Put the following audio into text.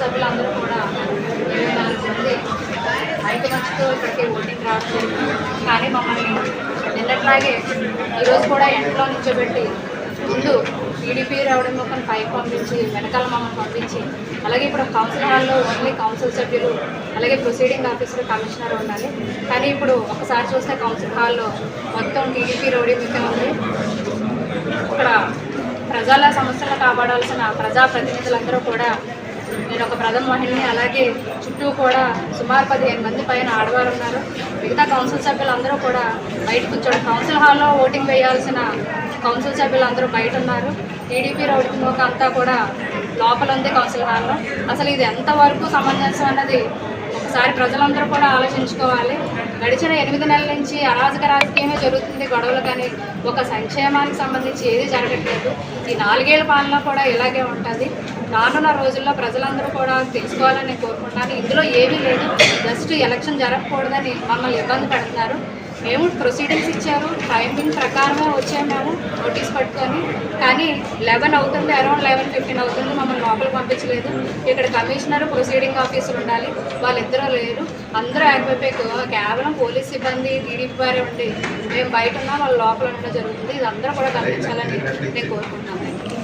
సభ్యులందరూ కూడా ఐదు మంచితో ఇక్కడికి ఓటింగ్ రావట్లేదు. కానీ మమ్మల్ని నిన్నట్లాగే ఈరోజు కూడా ఎండలో నుంచోబెట్టి ముందు టీడీపీ రావడం ఒక పైకి పంపించి వెనకాల మమ్మల్ని పంపించి అలాగే ఇప్పుడు కౌన్సిల్ హాల్లో ఓన్లీ కౌన్సిల్ సభ్యులు అలాగే ప్రొసీడింగ్ ఆఫీసర్ కమిషనర్ ఉండాలి. కానీ ఇప్పుడు ఒకసారి చూస్తే కౌన్సిల్ హాల్లో మొత్తం టీడీపీ రౌడీ మిక్క ఉంది. ఇక్కడ ప్రజల సమస్యలను కాపాడాల్సిన ప్రజాప్రతినిధులందరూ కూడా నేను ఒక ప్రథమ మహిళని అలాగే చుట్టూ కూడా సుమారు పదిహేను మంది పైన ఆడవారు ఉన్నారు మిగతా కౌన్సిల్ సభ్యులందరూ కూడా బయట కూర్చోడు. కౌన్సిల్ హాల్లో ఓటింగ్ వేయాల్సిన కౌన్సిల్ సభ్యులందరూ బయట ఉన్నారు. టీడీపీ రౌడీ అంతా కూడా లోపల ఉంది కౌన్సిల్ హాల్లో. అసలు ఇది ఎంతవరకు సమంజసం అన్నది ఒకసారి ప్రజలందరూ కూడా ఆలోచించుకోవాలి. గడిచిన ఎనిమిది నెలల నుంచి అరాజక రాజకీయమే జరుగుతుంది. గొడవలు కానీ ఒక సంక్షేమానికి సంబంధించి ఏది జరగట్లేదు. ఈ నాలుగేళ్ళ పాలన కూడా ఇలాగే ఉంటుంది. రానున్న రోజుల్లో ప్రజలందరూ కూడా తెలుసుకోవాలని నేను కోరుకుంటున్నాను. ఇందులో ఏమీ లేదు. జస్ట్ ఎలక్షన్ జరగకూడదని మమ్మల్ని ఇబ్బంది పెడుతున్నారు. మేము ప్రొసీడింగ్స్ ఇచ్చారు. టైమింగ్ ప్రకారమే వచ్చాము మేము నోటీస్ పట్టుకొని. కానీ లెవెన్ అవుతుంది అరౌండ్ లెవెన్ ఫిఫ్టీన్ అవుతుంది. మమ్మల్ని లోపలికి పంపించలేదు. ఇక్కడ కమిషనర్ ప్రొసీడింగ్ ఆఫీసర్ ఉండాలి. వాళ్ళిద్దరూ లేరు. అందరూ ఆగిపోయి కేవలం పోలీస్ సిబ్బంది టీడీపీ వారే ఉండి మేము బయట ఉన్నా. వాళ్ళు లోపల ఉండడం జరుగుతుంది. ఇది అందరూ కూడా గమనించాలని నేను కోరుకుంటున్నాను.